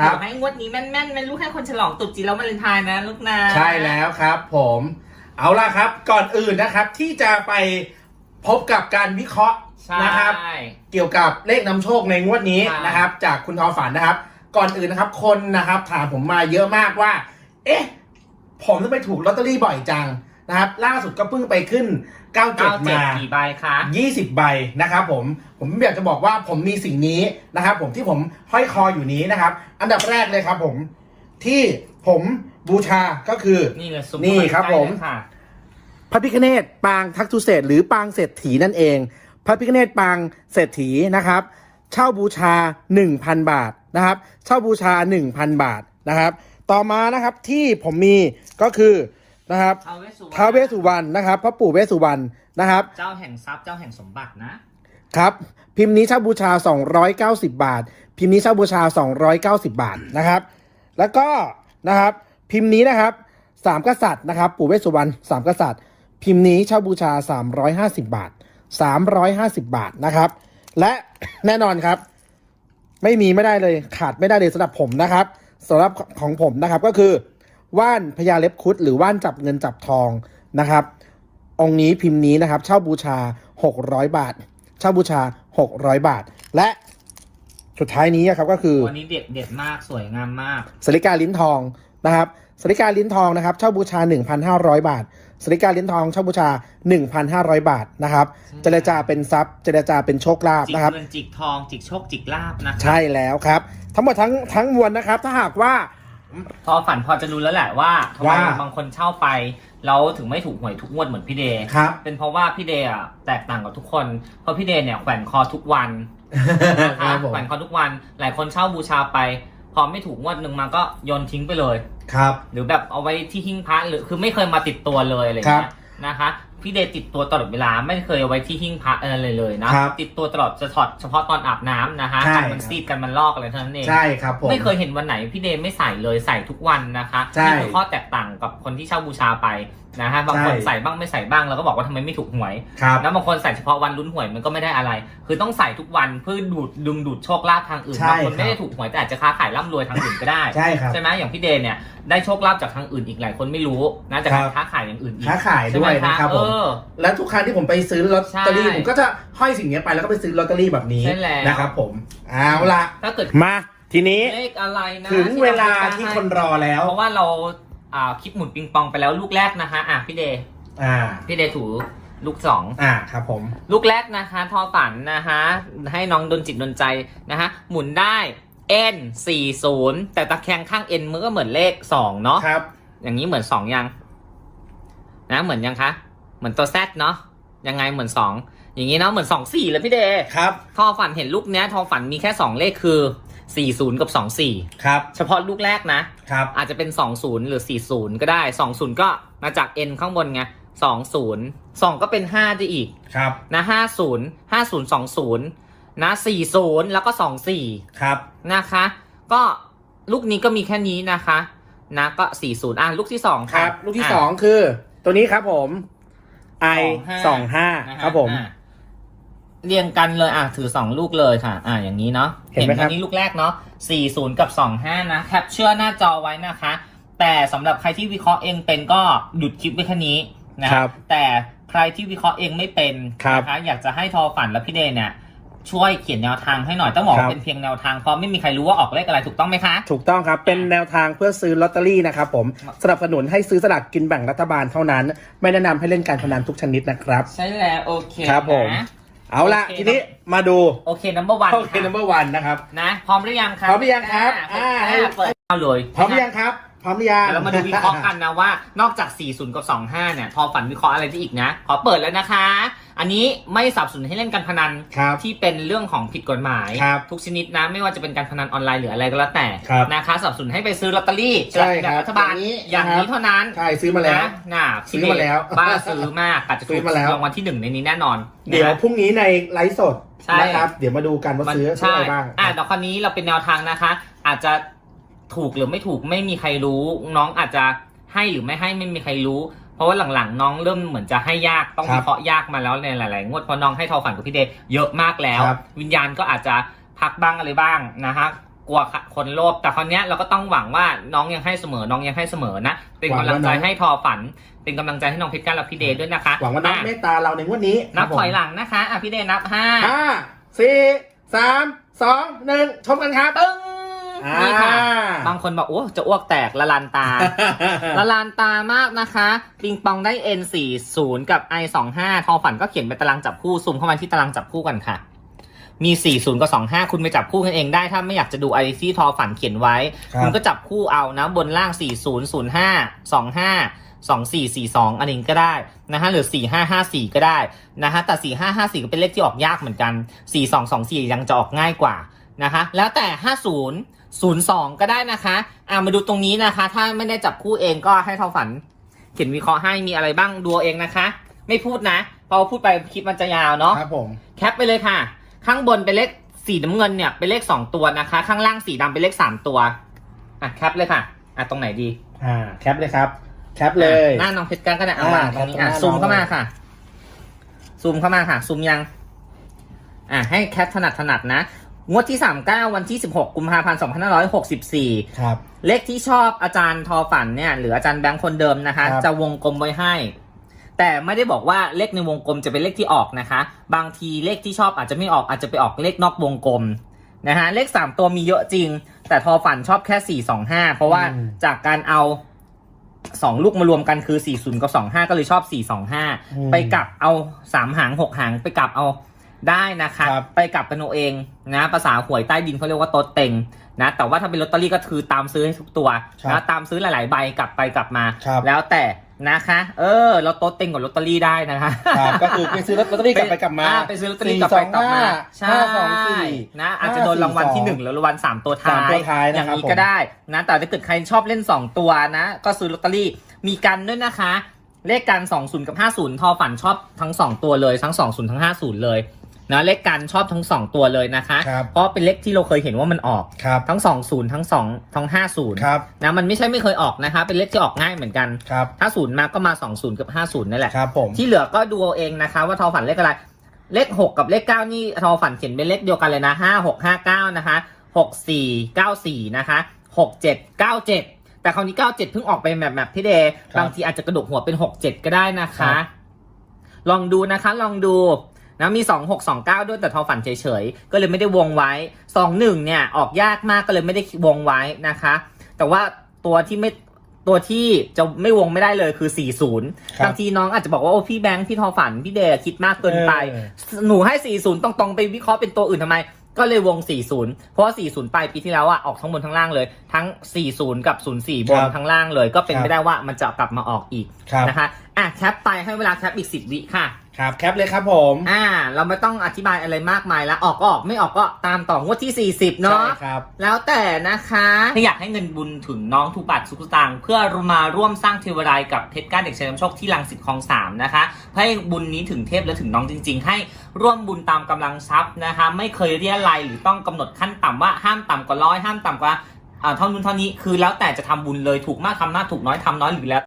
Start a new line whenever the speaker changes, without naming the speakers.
ครับ
ขอให้งวดนี้แม่นๆแม่นลูกให้คนฉลองตรุษจีนแล้ววาเลนไทน์นะลูกนะ
ใช่แล้วครับผมเอาล่ะครับก่อนอื่นนะครับที่จะไปพบกับการวิเคราะห์
ใช่
นะครับ เกี่ยวกับเลขนำโชคในงวดนี้
ใช่
นะครับ จากคุณทอฝันนะครับ ก่อนอื่นนะครับ คนนะครับ ถามผมมาเยอะมากว่า เอ๊ะ ผมทำไมถูกลอตเตอรี่บ่อยจังนะครับ ล่าสุดก็เพิ่งไปขึ้น 97
เก้าเจ็ด
มา
กี่ใบคะ
20 ใบนะครับผม ผมอยากจะบอกว่าผมมีสิ่งนี้นะครับผมที่ผมห้อยคออยู่นี้นะครับ อันดับแรกเลยครับผมที่ผมบูชาก็คือ
นี่เลยซุป
นี่ครับผม
ใกล้ๆเลยค่ะ
พระพิคเนตปางทักษุเศรษฐ์หรือปางเศรษฐีนั่นเอง พระพิคเนตปางเศรษฐีนะครับ เช่าบูชา 1,000 บาทนะครับ เช่าบูชา 1,000 บาทนะครับ ต่อมานะครับที่ผมมีก็คือ นะครับ
ท้าวเวสสุวรรณ
ท้าวเวสสุวรรณนะครับพระปู่เวสสุวรรณนะครับ
เจ้าแห่งทรัพย์เจ้าแห่งสมบัตินะ
ครับ พิมพ์นี้เช่าบูชา 290 บาท พิมพ์นี้เช่าบูชา 290 บาทนะครับ แล้วก็นะครับพิมพ์นี้นะครับสามกษัตริย์นะครับปู่เวสสุวรรณสามกษัตริย์ พิมพ์นี้เช่าบูชา 350 บาท 350 บาทนะครับ และแน่นอนครับ ไม่มีไม่ได้เลยขาดไม่ได้เลยสำหรับผมนะครับสำหรับของผมนะครับก็คือ ว่านพญาเล็บคุด หรือว่านจับเงินจับทองนะครับ องค์นี้พิมพ์นี้นะครับเช่าบูชา 600 บาท เช่าบูชา 600 บาท และสุดท้ายนี้ครับก็คือ
วันนี้เด็ดเด็ดมากสวยงามมาก
สริกาลิ้นทองนะครับสริกาลิ้นทองนะครับเช่าบูชา 1,500 บาทสริกาลิ้นทองเช่าบูชา 1,500 บาทนะครับ เจรจาเป็นทรัพย์ เจรจาเป็นโชคลาภ
จิก
นะครับ
เงินจิกทองจิกโชคจิกลาบนะคะ
ใช่แล้วครับ ทั้งหมดทั้งทั้งมวลนะครับ ถ้าหากว่า
พอฝันพอจะรู้แล้วแหละว่าทำไม
ว่า
บางคนเช่าไปแล้วถึงไม่ถูกหวยทุกงวดเหมือนพี่เดย์
ครับ
เป็นเพราะว่าพี่เดย์อะแตกต่างกับทุกคน เพราะพี่เดย์เนี่ยแขวนคอทุกวันนะ
ค
คะ
รับผม
แขวนคอทุกวัน หลายคนเช่าบูชาไป พอไม่ถูกงวดหนึ่งมาก็โยนทิ้งไปเลย
ครับ
หรือแบบเอาไว้ที่หิ้งพระหรือคือไม่เคยมาติดตัวเลยอะไรอย่างเงี้ยนะคะ พี่เดย์ติดตัวตลอดเวลาไม่เคยเอาไว้ที่หิ้งพระอะไรเลยนะครับติดตัวตลอดจะถอดเฉพาะตอนอาบน้ำนะคะ
ใช่
กันมันซีดกันมันลอกอะไรเท่านั้นเอง
ใช่ครับผม
ไม่เคยเห็นวันไหนพี่เดย์ไม่ใส่เลยใส่ทุกวันนะคะ
ใช่
นี่คือข้อแตกต่างกับคนที่เช่าบูชาไปนะฮะบางคน
ใช่
ใส่บ้างไม่ใส่บ้างแล้วก็บอกว่าทำไมไม่ถูกหวย
ครับ
แล้วบางคนใส่เฉพาะวันลุ้นหวยมันก็ไม่ได้อะไร คือต้องใส่ทุกวันเพื่อดูดดึงดูดโชคลาภทางอื่น
ใช่
บางคน
ครับ
ไม่ได้ถูกหวยแต่อาจจะค้าขายร่ำรวยทางอื่นก็ได้
ใช่ครับ
ใช่ไหมอย่างพี่เดย์เนี่ยได้โชคลาภจากทางอื่นอีกหลายคนไม่รู้นะจาก
ครั
การ
บ
ค้าขายอย่างอื่นอีก
ค้าขายด้วย
ใช่ไหม
นะครับ
เอ
ผม
อ
แล้วทุกครั้งที่ผมไปซื้อลอตเตอรี่
ใช่
ผมก็จะห้อยสิ่งนี้ไปแล้วก็ไปซื้อลอตเตอรี่แบบนี้
ใช่แล้ว
นะครับผมเอาละ
ถ้าเกิด
มาทีนี้
เลขอะไรนะ
ถึงเวลา
ที่
ที่
เรา
คนรอแล้ว
เพราะว่าเราอ่าคลิปหมุนปิงปองไปแล้วลูกแรกนะคะอะพี่เดย์
อ่า
พี่เดย์ถูลูกสอง
อ่าครับผม
ลูกแรกนะคะ ทอฝันนะคะ ให้น้องดนจิตดนใจนะคะ หมุนได้ n 4 0แต่ตะแคงข้าง n มันก็เหมือนเลข 2 เนาะ
ครับ
อย่างนี้เหมือน 2 ยัง นะ เหมือนยังคะ เหมือนตัว z เนาะยังไงเหมือน2อย่างนี้เนาะเหมือน2 4เลยพี่เดย์
ครับ
ทอฝันเห็นลูกเนี้ยทอฝันมีแค่2เลขคือ40กับ24
ครับ
เฉพาะลูกแรกนะ
ครับ
อาจจะเป็น20หรือ40ก็ได้20ก็มาจาก n ข้างบนไง20 2ก็เป็น5ได้อีก
ครับ
นะห้าศูนย์ห้าศูนย์สองศูนย์นะสี่ศูนย์แล้วก็สองสี่
ครับ
นะคะ ก็ลูกนี้ก็มีแค่นี้นะคะ นะก็สี่ศูนย์อะลูกที่สอง
ค
ค่ะ
รับ ลูกที่สองคือ ตัวนี้ครับผม i สองห้า
นะะ
ครับผม
อะเรียงกันเลยอะถือสองลูกเลยค่ะ อะอย่างนี้เนาะ
เห็นไหมครับ
ตัวนี้ลูกแรกเนาะสี่ศูนย์กับสองห้านะแคปเชื่อหน้าจอไว้นะคะ แต่สำหรับใครที่วิเคราะห์เองเป็นก็หยุดคลิปไว้แค่นี้นะครับแต่ใครที่วิเคราะห์เองไม่เป็น
ครับ
นะคะอยากจะให้ทอฝันและพี่เดย์เนี่ย ช่วยเขียนแนวทางให้หน่อยต้องบอก
ครั
ว่า
บ
เป็นเพียงแนวทางเพราะไม่มีใครรู้ว่าออกเลขอะไรถูกต้องไหมคะ
ถูกต้องครับ เป็นแนวทางเพื่อซื้อลอตเตอรี่นะครับผมสนับสนุนให้ซื้อสลากกินแบ่งรัฐบาลเท่านั้น ไม่แนะนำให้เล่นการพนันทุกชนิดนะครับ
ใช่แล้วโอเค
ครับผม
นะ
เอาละ
โอเค
ทีนี้มาดู
โอเค number one
โอเค number one นะครับ
นะพร้อมหรือยังครับ
พร้อมหรือยังครับ
อ่า
อ่า
เปิดเอาเลย
พร้อมหรือยังครับ พร้อมหรือยัง
เดี๋ยวเรามาดูวิเคราะห์กันนะว่า นอกจาก 40 กับ 25 เนี่ยทอฝันวิเคราะห์อะไรได้อีกนะ ขอเปิดแล้วนะคะ อันนี้ไม่สนับสนุนให้เล่นการพนัน
ครับ
ที่เป็นเรื่องของผิดกฎหมาย
ครับ
ทุกชนิดนะ ไม่ว่าจะเป็นการพนันออนไลน์หรืออะไรก็แล้วแต่
ครับ
นะคะสนับสนุนให้ไปซื้อลอตเตอรี่
ใช่ครับ
แบบรัฐบาล
อย่างนี้
อย่าง
นะครับ
นี้เท่านั้น
ใช่ซื้อมาแล้ว
นะน่ะ
ซื้อมาแล้ว
บ้าซื้อมากอาจจะ
ซื้
ถู
อกมาแล้ว
รางวัลที่หนึ่งในนี้แน่นอน
เดี๋ยว
นะ
พรุ่งนี้ในไลฟ์สด
ใช่
นะครับ เดี๋ยวมาดูกันว่าซื้อซื้ออะไรบ้าง
อะเดี๋ยวคราวนี้เราเป็นแนวทางนะคะ อาจจะ ถูกหรือไม่ถูกไม่มีใครรู้ น้องอาจจะให้หรือไม่ให้ไม่มีใครรู้ เพราะว่าหลังๆ น้องเริ่มเหมือนจะให้ยากต้อง
ครับ
วิเคราะห์ยากมาแล้วในหลายๆงวดเพราะน้องให้ทอฝันกับพี่เดย์เยอะมากแล้ว
ครับ
วิญญาณก็อาจจะพักบ้างอะไรบ้างนะฮะกลัวคนโลภแต่คราวเนี้ยเราก็ต้องหวังว่าน้องยังให้เสมอน้องยังให้เสมอนะเป็นกำลังใจให้ทอฝัน เป็นกำลังใจให้น้องเพชรก้าและพี่เดย์ด้วยนะคะ
หวังว่าน้องะเมตตาเราในงวดนี้
นับ
ครับผม
ถอยหลังนะคะอะพี่เดย์นับห้า
ห้าสี่สามสองหนึ่งชมกันครับ
ตึ้ง
อ่า
นี่ค่ะ บางคนบอกโอ้จะอ้วกแตกละลานตา ละลานตามากนะคะ ปิงปองได้ N 4 0 กับ I 2 5 ทอฝันก็เขียนเป็นตารางจับคู่ซูมเข้ามาที่ตารางจับคู่กันค่ะ มี 40 กับ 25 คุณไปจับคู่กันเองได้ ถ้าไม่อยากจะดูไอที่ทอฝันเขียนไว้
ครับ
คุณก็จับคู่เอานะ บนล่าง 40 05 25 2442อันนี้ก็ได้นะฮะหรือ4554ก็ได้นะฮะแต่4554ก็เป็นเลขที่ออกยากเหมือนกัน4224ยังจะออกง่ายกว่านะคะแล้วแต่50 02 ก็ได้นะคะอ่ามาดูตรงนี้นะคะ ถ้าไม่ได้จับคู่เองก็ให้ทอฝัน เขียนวิเคราะห์ให้มีอะไรบ้างดูเอาเองนะคะ ไม่พูดนะเพราะว่าพูดไปคลิปมันจะยาวเนาะ
ครับผม
แคปไปเลยค่ะ ข้างบนเป็นเลขสีน้ำเงินเนี่ยเป็นเลขสองตัวนะคะ ข้างล่างสีดำเป็นเลขสามตัวอะแคปเลยค่ะอะตรงไหนดี
อ่าแคปเลยครับแคปเลย
อะหน้าน้องเพชรกันก็ได้เอามา
อ่า
ตรงนี้
แคปตรงห
อะ
น้า
ซูม
น้อง
เข้ามา
เลย
ค่ะ ซูมเข้ามาค่ะซูมยัง อะให้แคปถนัดถนัดนะ งวดที่สามเก้าวันที่สิบหกกุมภาพันธ์สองพันห้าร้อยหกสิบสี่
ครับ
เลขที่ชอบอาจารย์ทอฝันเนี่ยหรืออาจารย์แบงค์คนเดิมนะคะ
ครับ
จะวงกลมไว้ให้ แต่ไม่ได้บอกว่าเลขในวงกลมจะเป็นเลขที่ออกนะคะ บางทีเลขที่ชอบอาจจะไม่ออกอาจจะไปออกเลขนอกวงกลมนะฮะเลข 3 ตัวมีเยอะจริง แต่ทอฝันชอบแค่ 4 2 5 เพราะว่า
อืม
จากการเอา 2 ลูกมารวมกันคือ 4 0 กับ 2 5 ก็เลยชอบ 4 2
อืม
5ไปกลับเอา 3 หาง 6 หาง ไปกลับเอา ได้นะคะ
ครับ
ไปกลับกันเอาเองนะภาษาหวยใต้ดินเขาเรียกว่าโต๊ดเต็งนะแต่ว่าถ้าเป็นลอตเตอรี่ก็คือตามซื้อให้ทุกตัว
ครับ
นะตามซื้อหลาย ๆ ใบกลับไปกลับมา
ครับ
แล้วแต่นะคะ เออ เราโต๊ดเต็งกับลอตเตอรี่ได้นะคะ
ครับก็คือไปซื้อลอตเตอรี่กลับไปกลับมา
อ่ไปซื้อลอตเตอรี่กลับไปกลับมาใช่
ห้าสองสี่
นะอาจจะโดนรางวัลที่หนึ่งหรือรางวัลสามตัวท้า
สามตั
ยว
ท้าย
อ
นะ
ย่าง
ครับ
นี้
ผม
ก็ได้นะแต่ถ้าเกิดใครชอบเล่นสองตัวนะ ก็ซื้อลอตเตอรี่มีกันด้วยนะคะ เลขกัน 20 กับ 50 ทอฝันชอบทั้ง 2 ตัวเลยทั้ง 20 ทั้ง 50 เลย นะเลขกันชอบทั้ง2ตัวเลยนะคะ
ครับ
เพราะเป็นเลขที่เราเคยเห็นว่ามันออก
ครับ
ทั้ง 20 ทั้ง2ทั้ง50
ครับ
นะมันไม่ใช่ไม่เคยออกนะคะ เป็นเลขที่ออกง่ายเหมือนกัน
ครับ
ถ้าศูนย์มาก็มา20กับ50นั่นแหละ
ครับผม
ที่เหลือก็ดูเอาเองนะคะ ว่าทอฝันเลขอะไร เลข 6 กับเลข 9 นี่ทอฝันเขียนเป็นเลขเดียวกันเลยนะ 5 6 5 9 นะคะ 6 4 9 4 นะคะ 6 7 9 7 แต่คราวนี้ 97 เพิ่งออกไปแบบแบบพี่เดย์
ครับ
บางทีอาจจะกระดกหัวเป็น 6 7 ก็ได้นะ
ครั
คะ
บ
ลองดูนะคะ ลองดู นะมี 2 6 2 9 ด้วยแต่ทอฝันเฉยๆ ก็เลยไม่ได้วงไว้ 2 1 เนี่ย ออกยากมากก็เลยไม่ได้วงไว้นะคะ แต่ว่าตัวที่ไม่ตัวที่จะไม่วงไม่ได้เลยคือ 40
ครับ
บางทีน้องอาจจะบอกว่าโอ้พี่แบงค์พี่ทอฝันพี่เดย์คิดมากเกินไป
เออ
หนูให้ 40 ตรงๆไปวิเคราะห์เป็นตัวอื่นทำไมก็เลยวง 40 เพราะว่า 40ไปปีที่แล้วอะออกทั้งบนทั้งล่างเลย ทั้ง 40 กับ 04 บน
ครับ
ทั้งล่างเลย ก็เป็น
ครับ
ไปได้ว่ามันจะกลับมาออกอีก
ครับ
นะคะ อะแคปไปให้เวลาแคปอีก 10 วิค่ะ
ครับแคปเลยครับผม
อ่า เราไม่ต้องอธิบายอะไรมากมายแล้วออกก็ออกไม่ออกก็ตามต่องวดที่ 40 เนาะ
ใช่ครับ
แล้วแต่นะคะถ้าอยากให้เงินบุญถึงน้องทุกบาททุกสตางค์เพื่อมาร่วมสร้างเทวดายกับเพชรก้าเด็กชายนำโชคที่ลังสิตคลองสามนะคะเพื่อให้บุญนี้ถึงเทพและถึงน้องจริง ๆ ให้ร่วมบุญตามกำลังทรัพย์นะคะ ไม่เคยเรียรายหรือต้องกำหนดขั้นต่ำว่าห้ามต่ำกว่าร้อยห้ามต่ำกว่าอ่าเท่านู้นเท่านี้คือแล้วแต่จะทำบุญเลยถูกมากทำมากถูกน้อยทำน้อยหรือแล้ว